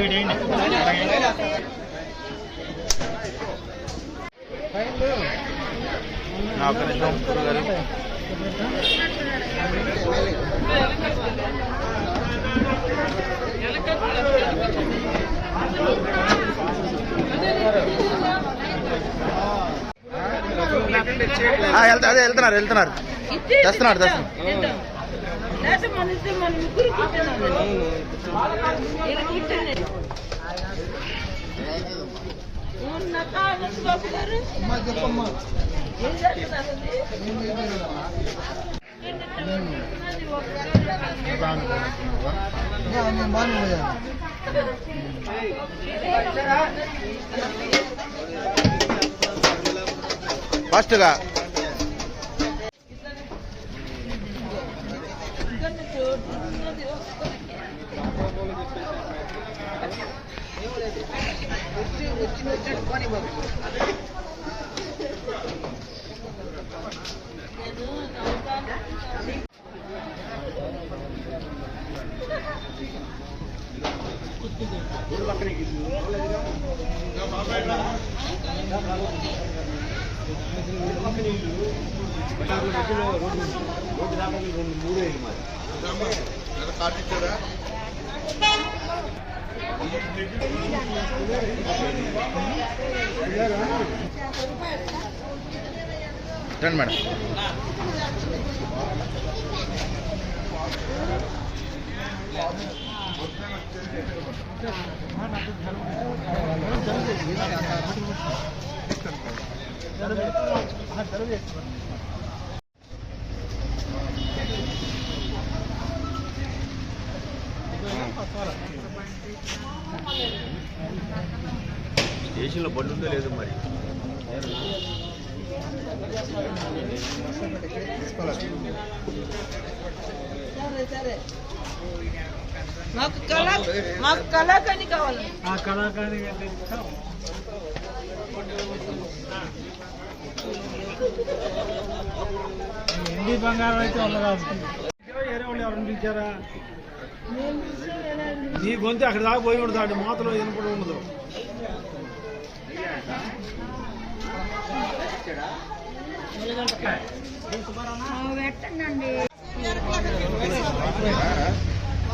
నిమిషం వెళ్తున్నారు వెళ్తున్నారు. తెస్తున్నారు తెస్తున్నారు. లేకపోతే మన ఇద్దరు మన ముగ్గురు కూర్చున్నాం. ఉన్న బాబు గారు ఏం ఫాస్ట్గా రండి మేడం స్టేషన్లో బండి ఉందో లేదో మరి? సరే సరే. మాకు కళా మాకు కళాకాని కావాలి. ఆ కళాకారి ఎండి బంగారం అయితే పిలిచారా? నీ గొంతు అక్కడ దాకా పోయి ఉండదు అటు మూతలో వినపడి ఉండదు.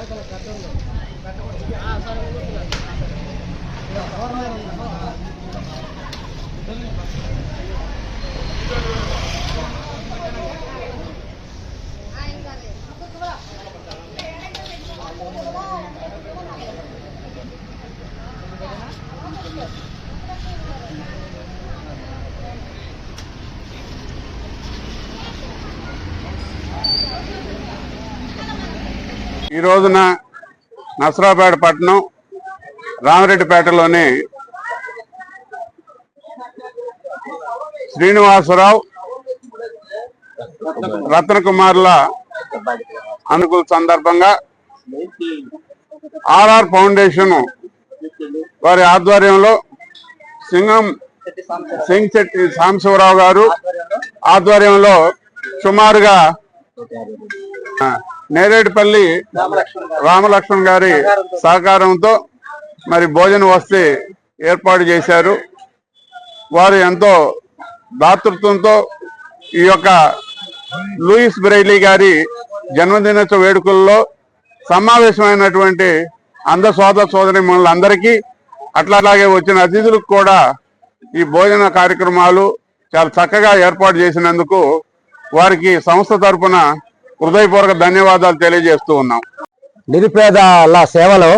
Thank you. ఈ రోజున నసరాపేట పట్టణం రామరెడ్డిపేటలోని శ్రీనివాసరావు రత్న కుమార్ల అనుకూల సందర్భంగా ఆర్ఆర్ ఫౌండేషన్ వారి ఆధ్వర్యంలో సింగం సింగ్ శెట్టి సాంబశివరావు గారు ఆధ్వర్యంలో సుమారుగా నేరేడుపల్లి రామలక్ష్మణ్ గారి సహకారంతో మరి భోజన వసతి ఏర్పాటు చేశారు. వారు ఎంతో దాతృత్వంతో ఈ యొక్క లూయిస్ బ్రైలీ గారి జన్మదినోత్సవ వేడుకల్లో సమావేశమైనటువంటి అంధ సోదర సోదరి అందరికీ అట్లాగే వచ్చిన అతిథులకు కూడా ఈ భోజన కార్యక్రమాలు చాలా చక్కగా ఏర్పాటు చేసినందుకు వారికి సంస్థ తరపున హృదయపూర్వక ధన్యవాదాలు తెలియజేస్తూ ఉన్నాం. నిరుపేదల సేవలో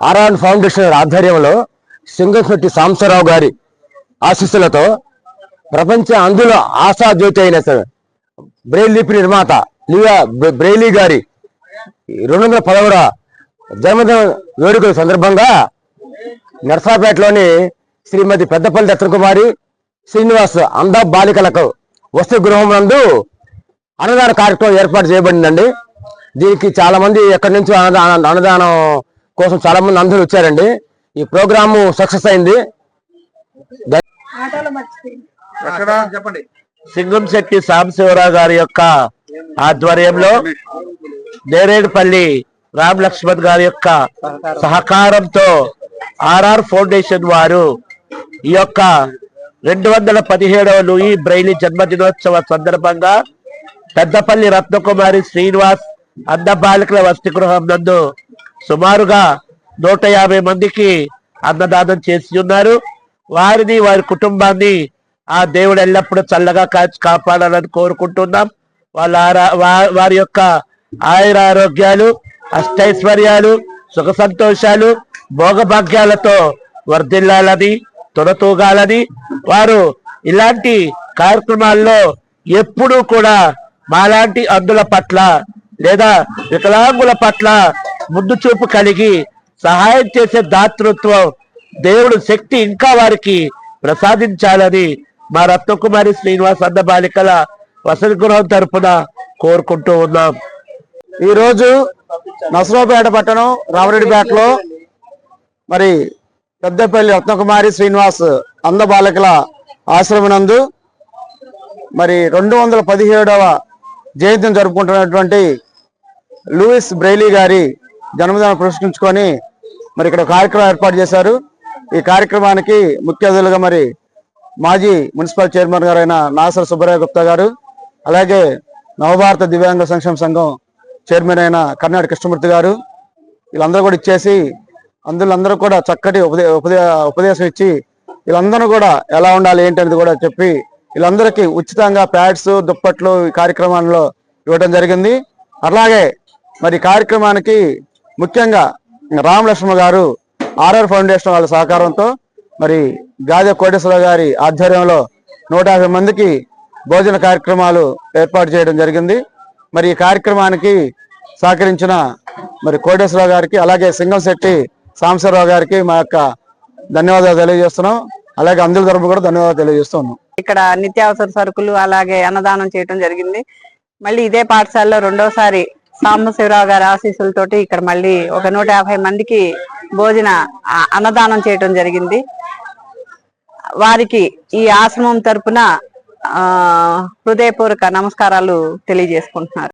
ఆర్ఆన్ ఫౌండేషన్ ఆధ్వర్యంలో సింగశెట్టి సాంబశివరావు గారి ఆశీస్సులతో ప్రపంచ అందులో ఆశాజ్యోతి అయిన బ్రెయిల్ లిపి నిర్మాత లియా బ్రెయిలీ గారి రెండు వందల పదవర జన్మదిన వేడుకల సందర్భంగా నర్సాపేటలోని శ్రీమతి పెద్దపల్లి రత్నకుమారి శ్రీనివాస్ అందా బాలికలకు వస్తు గృహం నందు అన్నదాన కార్యక్రమం ఏర్పాటు చేయబడిందండి. దీనికి చాలా మంది ఎక్కడి నుంచో అన్నదానం అన్నదానం కోసం చాలా మంది అందరూ వచ్చారండి. ఈ ప్రోగ్రాము సక్సెస్ అయింది. చెప్పండి. సింగంశెట్టి సాంబశివరావు గారి యొక్క ఆధ్వర్యంలో నేరేడుపల్లి రామ్ లక్ష్మణ్ గారి యొక్క సహకారంతో ఆర్ఆర్ ఫౌండేషన్ వారు ఈ యొక్క రెండు వందల పదిహేడవ లూయి బ్రైలీ జన్మదినోత్సవ సందర్భంగా పెద్దపల్లి రత్నకుమారి శ్రీనివాస్ అంద బాలికల వసతి గృహం నందు సుమారుగా నూట యాభై మందికి అన్నదానం చేసి ఉన్నారు. వారిని వారి కుటుంబాన్ని ఆ దేవుడు ఎల్లప్పుడూ చల్లగా కాచి కాపాడాలని కోరుకుంటున్నాం. వాళ్ళ ఆరా- వారి యొక్క ఆయుర ఆరోగ్యాలు అష్టైశ్వర్యాలు సుఖ సంతోషాలు భోగభాగ్యాలతో వర్ధిల్లాలని తొలతూగాలని వారు ఇలాంటి కార్యక్రమాల్లో ఎప్పుడూ కూడా మాలాంటి అందుల పట్ల లేదా వికలాంగుల పట్ల ముందు చూపు కలిగి సహాయం చేసే దాతృత్వం దేవుడు శక్తి ఇంకా వారికి ప్రసాదించాలని మా రత్నకుమారి శ్రీనివాస్ అన్న బాలికల వసతి గృహం తరఫున కోరుకుంటూ ఉన్నాం. ఈరోజు రోజు నసరావుపేట పట్టణం రామరెడ్డిపేటలో మరి పెద్దపల్లి రత్నకుమారి శ్రీనివాస్ అంద బాలికల ఆశ్రమనందు మరి రెండు వందల పదిహేడవ జయంతిని జరుపుకుంటున్నటువంటి లూయిస్ బ్రైలీ గారి జన్మదినం పురస్కరించుకొని మరి ఇక్కడ కార్యక్రమం ఏర్పాటు చేశారు. ఈ కార్యక్రమానికి ముఖ్య అతిథులుగా మరి మాజీ మున్సిపల్ చైర్మన్ గారైన నాసర్ సుబ్బరాయ గుప్తా గారు అలాగే నవభారత దివ్యాంగ సంక్షేమ సంఘం చైర్మన్ అయిన కర్ణాటక కృష్ణమూర్తి గారు వీళ్ళందరూ కూడా ఇచ్చేసి అందులో అందరూ కూడా చక్కటి ఉపదే ఉపదే ఉపదేశం ఇచ్చి వీళ్ళందరూ కూడా ఎలా ఉండాలి ఏంటి అనేది కూడా చెప్పి వీళ్ళందరికీ ఉచితంగా ప్యాడ్స్ దుప్పట్లు ఈ కార్యక్రమాల్లో ఇవ్వడం జరిగింది. అలాగే మరి కార్యక్రమానికి ముఖ్యంగా రామలక్ష్మ గారు ఆర్ఆర్ ఫౌండేషన్ వాళ్ళ సహకారంతో మరి గాజ కోటేశ్వర గారి ఆధ్వర్యంలో నూట యాభై మందికి భోజన కార్యక్రమాలు ఏర్పాటు చేయడం జరిగింది. మరి ఈ కార్యక్రమానికి సహకరించిన మరి కోటేశ్వరరావు గారికి అలాగే సింగంశెట్టి సాంబశివరావు గారికి మా యొక్క ధన్యవాదాలు తెలియజేస్తున్నాం. అలాగే అందుల తరపు కూడా ధన్యవాదాలు తెలియజేస్తున్నాం ఇక్కడ నిత్యావసర సరుకులు అలాగే అన్నదానం చేయడం జరిగింది. మళ్ళీ ఇదే పాఠశాలలో రెండోసారి సాంబశివరావు గారి ఆశీస్సులతోటి ఇక్కడ మళ్ళీ ఒక నూట యాభై మందికి భోజన అన్నదానం చేయటం జరిగింది. వారికి ఈ ఆశ్రమం తరపున హృదయపూర్వక నమస్కారాలు తెలియజేసుకుంటున్నారు.